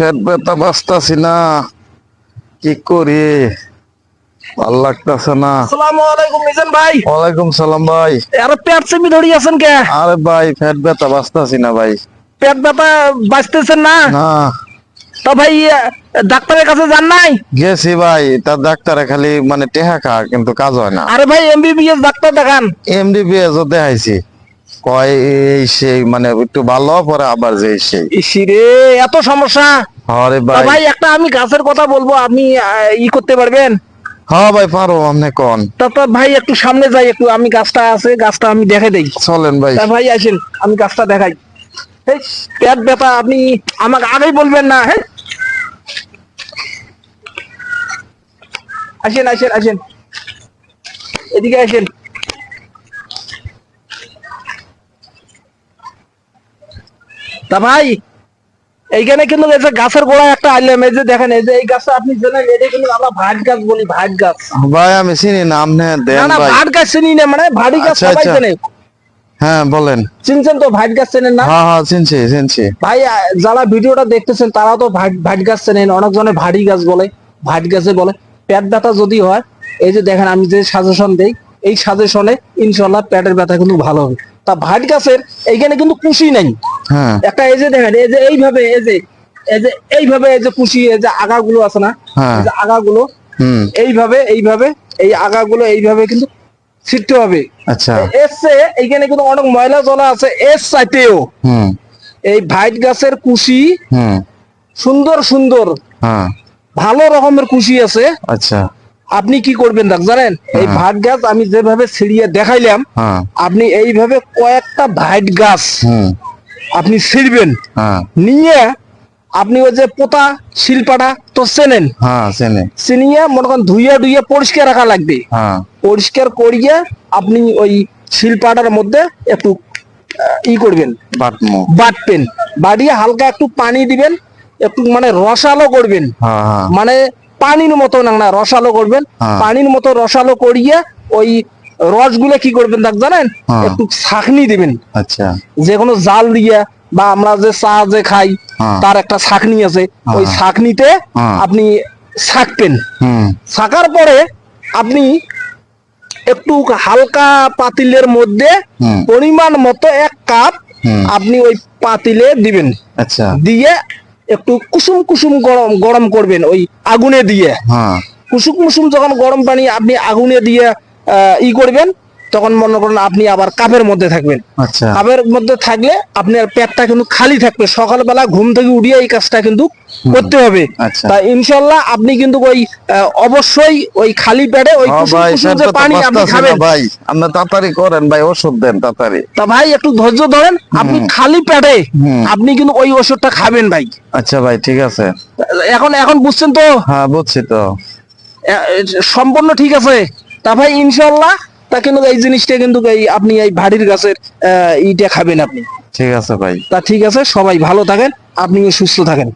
পেট ব্যথা বাঁচতাছি না। কি করি? ভালো লাগতাছে না। আলাইকুম মিজান ভাই। ওয়ালাইকুম সালাম ভাই। আরে পেট চেপি ধরি আছেন কে? আরে ভাই পেট ব্যথা বাঁচতাছি না ভাই। পেট ব্যথা বাঁচতেছেন না? না। তো ভাই ডাক্তারের কাছে যান নাই? গেছি ভাই তার ডাক্তারে খালি মানে টেহা খা কিন্তু কাজ হয় না। আরে ভাই এমবিবিএস ডাক্তার দেখান। এমডিবিএস ও দেখাইছি। কয় এই সেই মানে একটু ভালো পরে আবার যে সেই। ইসিরে এত সমস্যা? আরে ভাই। ভাই একটা আমি গাছের কথা বলব আপনি ই করতে পারবেন? হ্যাঁ ভাই পারো আপনি কোন? তা ভাই একটু সামনে যাই একটু আমি গাছটা আছে গাছটা আমি দেখে দেই। চলেন ভাই। ভাই আসেন আমি গাছটা দেখাই। পেট ব্যথা আপনি আমাকে আগেই বলবেন না হ্যাঁ আসেন আসেন আসেন। এদিকে আসেন। তা ভাই এইখানে কিন্তু এই যে গাছের গোড়ায় একটা আইলাম এই যে দেখেন এই যে এই গাছটা আপনি জানেন এটা কিন্তু আমরা ভাট গাছ বলি ভাট গাছ। ভাই আমি চিনি না আপনি না দেন না ভাই। ভাট গাছ চিনি না মানে ভাড়ি গাছ আচ্ছা, সবাই আচ্ছা। চেনে। হ্যাঁ বলেন। চিনছেন তো ভাট গাছ চেনেন না? হ্যাঁ হ্যাঁ চিনছি চিনছি। ভাই যারা ভিডিওটা দেখতেছেন তারা তো ভাট ভাট গাছ চেনেন অনেকজনে ভারী গাছ বলে ভাট গাছে বলে। পেট ব্যথা যদি হয় এই যে দেখেন আমি যে সাজেশন দেই এই সাজেশনে ইনশাল্লাহ পেটের ব্যথা কিন্তু ভালো হবে। তা ভাট গাছের এইখানে কিন্তু কুশি নাই। একটা এই যে দেখেন এই যে এইভাবে এই যে এই যে এইভাবে এই যে কুশি এই যে আগাগুলো আছে না হ্যাঁ। এই যে আগাগুলো এইভাবে এইভাবে এই আগাগুলো এইভাবে কিন্তু ছিটতে হবে। আচ্ছা। এসছে এইখানে কিন্তু অনেক ময়লা জলা আছে এস চাইতেও এই ভাইট গাছের কুশি সুন্দর সুন্দর হ্যাঁ। ভালো রকমের কুশি আছে। আচ্ছা। আপনি কি করবেন দেখ জানেন? এই হ্যাঁ। ভাট গাছ আমি যেভাবে ছিড়িয়ে দেখাইলাম হ্যাঁ। আপনি এইভাবে কয়েকটা ভাইট গাছ হুম। আপনি ছিড়বেন। হ্যাঁ। নিয়ে আপনি ওই যে পোতা শিলপাটা তো চেনেন হ্যাঁ চিনি চিনিয়ে মনে করেন ধুইয়া ধুইয়া পরিষ্কার রাখা লাগবে। হ্যাঁ। পরিষ্কার করিয়ে আপনি ওই শিলপাটার মধ্যে একটু ই করবেন। বাটবেন। বাড়িয়ে হালকা একটু পানি দিবেন একটু মানে রসালো করবেন। হ্যাঁ হ্যাঁ। মানে পানির মতো না না রসালো করবেন। হ্যাঁ। পানির মতো রসালো করিয়ে ওই রসগুলো কি করবেন দেখ জানেন? হ্যাঁ। একটু ছাকনি দিবেন। আচ্ছা। যে কোনো জাল দিয়ে বা আমরা যে চা যে খাই হ্যাঁ। তার একটা ছাকনি আছে। ওই হ্যাঁ। ছাকনিতে হ্যাঁ। আপনি ছাকবেন। ছাকার পরে আপনি একটু হালকা পাতিলের মধ্যে পরিমাণ মতো এক কাপ আপনি ওই পাতিলে দিবেন। আচ্ছা। দিয়ে একটু কুসুম কুসুম গরম গরম করবেন ওই আগুনে দিয়ে। কুসুম কুসুম যখন গরম পানি আপনি আগুনে দিয়ে ই করবেন তখন মনে করেন আপনি আবার কাপের মধ্যে থাকবেন। আচ্ছা। কাপের মধ্যে থাকলে আপনার পেটটা কিন্তু খালি থাকবে। সকালবেলা ঘুম থেকে উঠিয়ে এই কাজটা কিন্তু করতে হবে। আচ্ছা। তা ইনশাল্লাহ আপনি কিন্তু ওই অবশ্যই ওই খালি পেটে ওই হ্যাঁ পানি আপনি খাবেন। ভাই। আপনি তাড়াতাড়ি করেন ভাই ওষুধ দেন তাড়াতাড়ি। তা ভাই একটু ধৈর্য ধরেন আপনি খালি পেটে আপনি কিন্তু ওই ওষুধটা খাবেন ভাই। আচ্ছা ভাই ঠিক আছে। এখন এখন বুঝছেন তো? হ্যাঁ বুঝছি তো। সম্পূর্ণ ঠিক আছে? তা ভাই ইনশাল্লাহ তা কিন্তু এই জিনিসটা কিন্তু এই আপনি এই ভাড়ির গাছের আহ, ইটা খাবেন আপনি। ঠিক আছে ভাই। তা ঠিক আছে সবাই ভালো থাকেন আপনিও সুস্থ থাকেন।